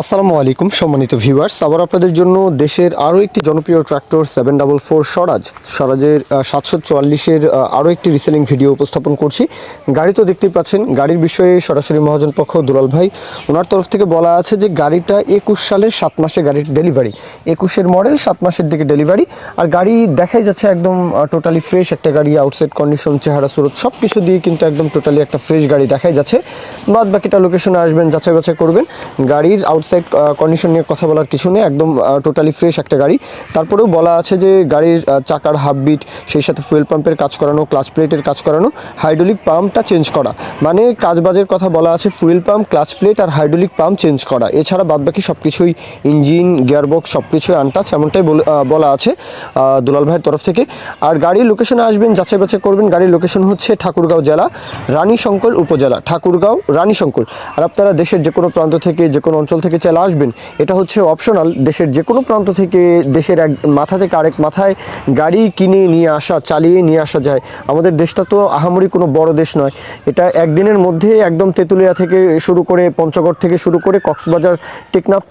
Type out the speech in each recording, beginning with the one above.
আসসালামু আলাইকুম, সম্মানিত ভিউয়ার্স। আবার আপনাদের জন্য দেশের আরও একটি জনপ্রিয় tractor seven double four Swaraj. স্বরাজের সাতশো চুয়াল্লিশের আরও একটি রিসেলিং ভিডিও উপস্থাপন করছি। গাড়ি তো দেখতেই পাচ্ছেন, গাড়ির বিষয়ে সরাসরি মহাজন পক্ষ দুলাল ভাই, ওনার তরফ থেকে বলা আছে যে গাড়িটা একুশ সালের সাত মাসে গাড়ির ডেলিভারি একুশের মডেল সাত মাসের দিকে ডেলিভারি আর গাড়ি দেখাই যাচ্ছে একদম টোটালি ফ্রেশ একটা গাড়ি আউটসাইড কন্ডিশন চেহারা, সুরত সব কিছু দিয়ে কিন্তু একদম টোটালি একটা ফ্রেশ গাড়ি দেখাই যাচ্ছে। বাদ বাকিটা লোকেশনে আসবেন যাচাই বাছাই করবেন। গাড়ির আউটসাইড কন্ডিশন নিয়ে কথা বলার কিছু নেই, একদম টোটালি ফ্রেশ একটা গাড়ি। তারপরেও বলা আছে যে গাড়ির চাকার হাফ বিট সেই সাথে ফুয়েল পাম্পের কাজ করানো ক্লাচ প্লেটের কাজ করানো হাইড্রোলিক পাম্পটা চেঞ্জ করা। মানে কাজবাজের কথা বলা আছে ফুয়েল পাম্প ক্লাচ প্লেট আর হাইড্রোলিক পাম্প চেঞ্জ করা। এছাড়া বাদবাকি সব কিছুই ইঞ্জিন গিয়ারবক্স সব কিছুই আনটাচ এমনটাই বলে- আছে দুলাল ভাইয়ের তরফ থেকে। আর গাড়ির লোকেশনে আসবেন যাচাই বাছাই করবেন, গাড়ির লোকেশন হচ্ছে ঠাকুরগাঁও জেলা, রানীশঙ্কর উপজেলা। ঠাকুরগাঁও, রানীশঙ্কর। আর আপনারা দেশের যে কোনো প্রান্ত থেকে যে কোনো অঞ্চল থেকে চলে আসবেন। এটা হচ্ছে অপশনাল দেশের যে কোনো প্রান্ত থেকে দেশের এক মাথা থেকে আরেক মাথায় গাড়ি কিনে নিয়ে আসা, চালিয়ে নিয়ে আসা যায়। আমাদের দেশটা তো আহামরি কোনো বড় দেশ নয়। এটা একদিনের মধ্যে একদম তেঁতুলিয়া থেকে শুরু করে পঞ্চগড় থেকে শুরু করে কক্সবাজার, টেকনাফ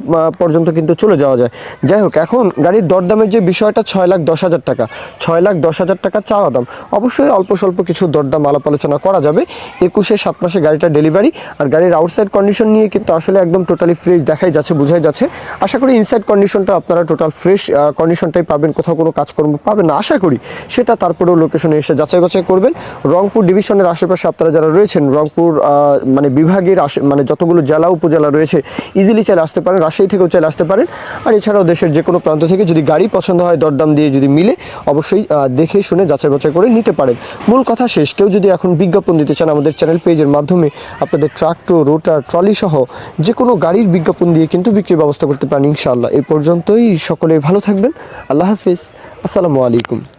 পর্যন্ত কিন্তু চলে যাওয়া যায়। যাই হোক, এখন গাড়ির দরদামের যে বিষয়টা, ছয় লাখ দশ হাজার টাকা। ছয় লাখ দশ হাজার টাকা চাওয়া দাম। অবশ্যই অল্প স্বল্প কিছু দরদাম আলাপ আলোচনা করা যাবে। একুশে সাত মাসে গাড়িটা ডেলিভারি আর গাড়ির আউটসাইড কন্ডিশন নিয়ে কিন্তু আসলে একদম টোটালি ফ্রেশ দেখাই যাচ্ছে, বোঝাই যাচ্ছে। আশা করি ইনসাইড কন্ডিশনটা আপনারা টোটাল ফ্রেশ কন্ডিশনটাই পাবেন, কোথাও কোনো কাজকর্ম পাবেন না। আশা করি সেটা তারপরেও লোকেশনে এসে যাচাই বাছাই করবেন। রংপুর ডিভিশনের আশেপাশে আপনারা যারা রয়েছেন, রংপুর মানে বিভাগের আশে মানে যতগুলো জেলা, উপজেলা রয়েছে ইজিলি চাইলে আসতে পারেন, রাজশাহী থেকেও চাইলে আসতে পারেন। আর এছাড়াও দেশের যে কোনো প্রান্ত থেকে যদি গাড়ি পছন্দ হয়, দরদাম দিয়ে যদি মিলে, অবশ্যই দেখে শুনে যাচাই বাছাই করে নিতে পারেন। মূল কথা শেষ, কেউ যদি এখন বিজ্ঞাপন দিতে চান আমাদের চ্যানেল পেজের মাধ্যমে, আপনাদের ট্রাক্টর রোটার ট্রলি সহ যে কোনো গাড়ির বিজ্ঞাপন দিয়ে কিন্তু বিক্রির ব্যবস্থা করতে পারেন ইনশাআল্লাহ। এ পর্যন্তই সকলে ভালো থাকবেন। আল্লাহ হাফিজ। আসসালামু আলাইকুম।